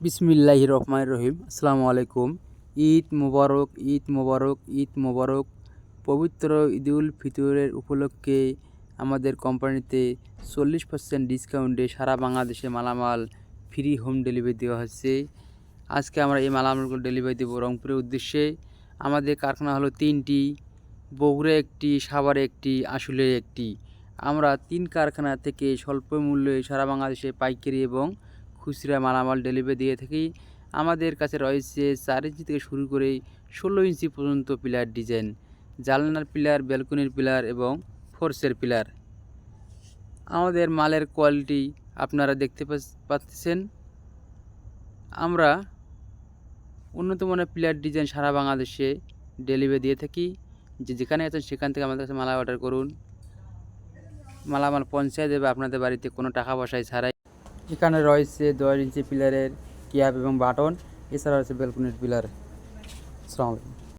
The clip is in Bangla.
বিসমিল্লাহ রহমান রহিম। আসসালামু আলাইকুম। ঈদ মোবারক ঈদ মোবারক ঈদ মোবারক। পবিত্র ঈদুল ফিতরের উপলক্ষে আমাদের কোম্পানিতে চল্লিশ পার্সেন্ট ডিসকাউন্টে সারা বাংলাদেশে মালামাল ফ্রি হোম ডেলিভারি দেওয়া হচ্ছে। আজকে আমরা এই মালামালগুলো ডেলিভারি দেবো রংপুরের উদ্দেশ্যে। আমাদের কারখানা হলো তিনটি বগুড়া একটি, সাভারে একটি আশুলে একটি। আমরা তিন কারখানা থেকে স্বল্প মূল্যে সারা বাংলাদেশে পাইকারি এবং খুচরা মালামাল ডেলিভারি দিয়ে থাকি আমাদের কাছে রয়েছে চার ইঞ্চি থেকে শুরু করে ষোলো ইঞ্চি পর্যন্ত পিলার ডিজাইন জানলার পিলার ব্যালকনির পিলার এবং ফোর্সের পিলার আমাদের মালের কোয়ালিটি আপনারা দেখতে পাচ্ছেন। আমরা উন্নত মানের পিলার ডিজাইন সারা বাংলাদেশে ডেলিভারি দিয়ে থাকি। যে যেখানে আছেন সেখান থেকে আমাদের কাছে মালা অর্ডার করুন। মালামাল পৌঁছায় দেবে আপনাদের বাড়িতে, কোনো টাকা পয়সায় ছাড়াই। এখানে রয়েছে দশ ইঞ্চি পিলারের ক্যাপ এবং বাটন এছাড়া রয়েছে বেলকুনির পিলার। আসসালামু আলাইকুম।